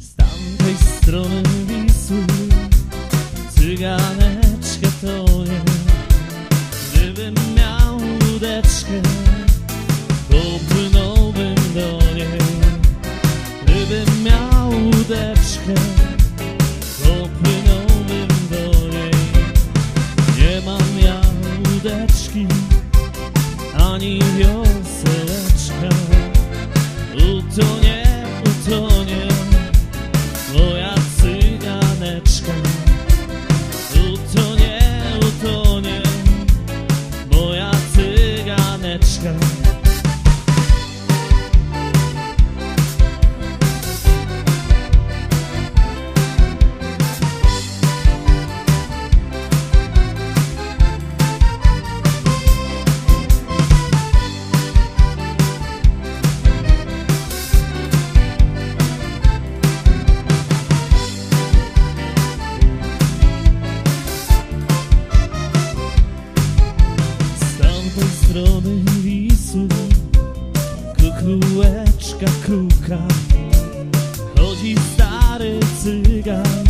Z tamtej strony Wisły Cyganeczka to nie Gdybym miał łódeczkę Popłynąłbym do niej. Gdybym miał łódeczkę strony Wisły. Kukułeczka kuka Chodzi stary cygan